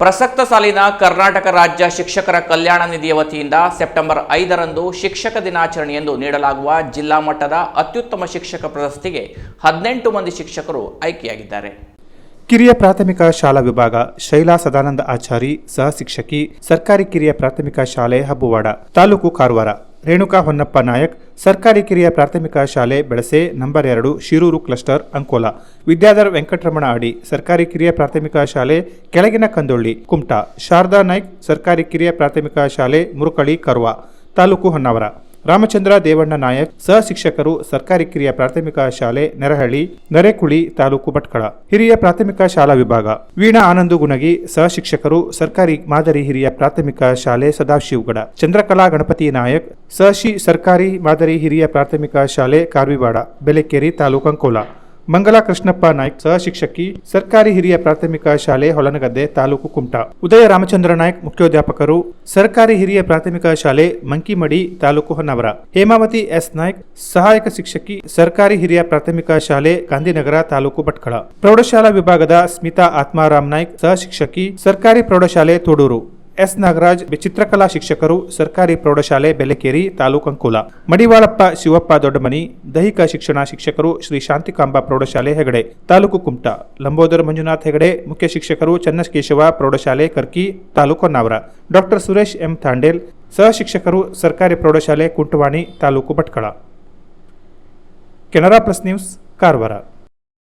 ಪ್ರಸಕ್ತ ಸಾಲಿನ ಕರ್ನಾಟಕ ರಾಜ್ಯ ಶಿಕ್ಷಕರ ಕಲ್ಯಾಣ ನಿಧಿಯ ವತಿಯಿಂದ ಸೆಪ್ಟೆಂಬರ್ ಐದರಂದು ಶಿಕ್ಷಕ ದಿನಾಚರಣೆಯಂದು ನೀಡಲಾಗುವ ಜಿಲ್ಲಾ ಮಟ್ಟದ ಅತ್ಯುತ್ತಮ ಶಿಕ್ಷಕ ಪ್ರಶಸ್ತಿಗೆ ಹದಿನೆಂಟು ಮಂದಿ ಶಿಕ್ಷಕರು ಆಯ್ಕೆಯಾಗಿದ್ದಾರೆ. ಕಿರಿಯ ಪ್ರಾಥಮಿಕ ಶಾಲಾ ವಿಭಾಗ ಶೈಲಾ ಸದಾನಂದ ಆಚಾರಿ, ಸಹ ಶಿಕ್ಷಕಿ, ಸರ್ಕಾರಿ ಕಿರಿಯ ಪ್ರಾಥಮಿಕ ಶಾಲೆ ಹಬ್ಬುವಾಡ, ತಾಲೂಕು ಕಾರವಾರ. ರೇಣುಕಾ ಹೊನ್ನಪ್ಪ ನಾಯಕ್, ಸರ್ಕಾರಿ ಕಿರಿಯ ಪ್ರಾಥಮಿಕ ಶಾಲೆ ಬೆಳಸೆ, ನಂಬರ್ ಎರಡು, ಶಿರೂರು ಕ್ಲಸ್ಟರ್, ಅಂಕೋಲ. ವಿದ್ಯಾಧರ್ ವೆಂಕಟರಮಣ ಅಡಿ, ಸರ್ಕಾರಿ ಕಿರಿಯ ಪ್ರಾಥಮಿಕ ಶಾಲೆ, ಕೆಳಗಿನ ಕಂದೊಳ್ಳಿ, ಕುಮಟಾ. ಶಾರದಾ ನಾಯ್ಕ್, ಸರ್ಕಾರಿ ಕಿರಿಯ ಪ್ರಾಥಮಿಕ ಶಾಲೆ, ಮುರುಕಳಿ, ಕರ್ವಾ. ತಾಲೂಕು ಹೊನ್ನಾವರ. ರಾಮಚಂದ್ರ ದೇವಣ್ಣ ನಾಯಕ್ ಸಹ ಶಿಕ್ಷಕರು ಸರ್ಕಾರಿ ಕಿರಿಯ ಪ್ರಾಥಮಿಕ ಶಾಲೆ, ನರಹಳ್ಳಿ, ನರೇಕುಳಿ ತಾಲೂಕು ಭಟ್ಕಳ. ಹಿರಿಯ ಪ್ರಾಥಮಿಕ ಶಾಲಾ ವಿಭಾಗ. ವೀಣಾ ಆನಂದ ಗುಣಗಿ ಸಹ ಶಿಕ್ಷಕರು ಸರ್ಕಾರಿ ಮಾದರಿ ಹಿರಿಯ ಪ್ರಾಥಮಿಕ ಶಾಲೆ, ಸದಾಶಿವಗಡ. ಚಂದ್ರಕಲಾ ಗಣಪತಿ ನಾಯಕ್, ಸಹಶಿ ಸರ್ಕಾರಿ ಮಾದರಿ ಹಿರಿಯ ಪ್ರಾಥಮಿಕ ಶಾಲೆ, ಕಾರ್ವಿವಾಡ, ಬೆಲೆಕೇರಿ ತಾಲೂಕು ಅಂಕೋಲ. ಮಂಗಲಾ ಕೃಷ್ಣಪ್ಪ ನಾಯ್ಕ್ ಸಹ ಶಿಕ್ಷಕಿ ಸರ್ಕಾರಿ ಹಿರಿಯ ಪ್ರಾಥಮಿಕ ಶಾಲೆ ಹೊಲನಗದ್ದೆ ತಾಲೂಕು ಕುಮಟಾ. ಉದಯ ರಾಮಚಂದ್ರ ನಾಯ್ಕ್ ಮುಖ್ಯೋಧ್ಯಾಪಕರು ಸರ್ಕಾರಿ ಹಿರಿಯ ಪ್ರಾಥಮಿಕ ಶಾಲೆ ಮಂಕಿಮಡಿ ತಾಲೂಕು ಹೊನ್ನಾವರ. ಹೇಮಾವತಿ ಎಸ್ ನಾಯ್ಕ್ ಸಹಾಯಕ ಶಿಕ್ಷಕಿ, ಸರ್ಕಾರಿ ಹಿರಿಯ ಪ್ರಾಥಮಿಕ ಶಾಲೆ ಗಾಂಧಿನಗರ ತಾಲೂಕು ಭಟ್ಕಳ. ಪ್ರೌಢಶಾಲಾ ವಿಭಾಗದ ಸ್ಮಿತಾ ಆತ್ಮಾರಾಮ್ ನಾಯ್ಕ್ ಸಹ ಶಿಕ್ಷಕಿ ಸರ್ಕಾರಿ ಪ್ರೌಢಶಾಲೆ ತೋಡೂರು. ಎಸ್ ನಾಗರಾಜ್ ಚಿತ್ರಕಲಾ ಶಿಕ್ಷಕರು, ಸರ್ಕಾರಿ ಪ್ರೌಢಶಾಲೆ, ಬೆಲೆಕೇರಿ, ತಾಲೂಕು ಅಂಕೋಲ. ಮಡಿವಾಳಪ್ಪ, ಶಿವಪ್ಪ ದೊಡ್ಡಮನಿ, ದೈಹಿಕ ಶಿಕ್ಷಣ ಶಿಕ್ಷಕರು, ಶ್ರೀ ಶಾಂತಿಕಾಂಬ ಪ್ರೌಢಶಾಲೆ ಹೆಗಡೆ, ತಾಲೂಕು ಕುಮಟ. ಲಂಬೋದರ ಮಂಜುನಾಥ್ ಹೆಗಡೆ, ಮುಖ್ಯ ಶಿಕ್ಷಕರು, ಚನ್ನಕೇಶವ ಪ್ರೌಢಶಾಲೆ, ಕರ್ಕಿ, ತಾಲೂಕು ಹೊನ್ನಾವರ ಡಾಕ್ಟರ್ ಸುರೇಶ್ ಎಂ. ತಾಂಡೇಲ್, ಸಹ ಶಿಕ್ಷಕರು, ಸರ್ಕಾರಿ ಪ್ರೌಢಶಾಲೆ, Kuntavani, taluk Bhatkal. Canara plus news, Karwar.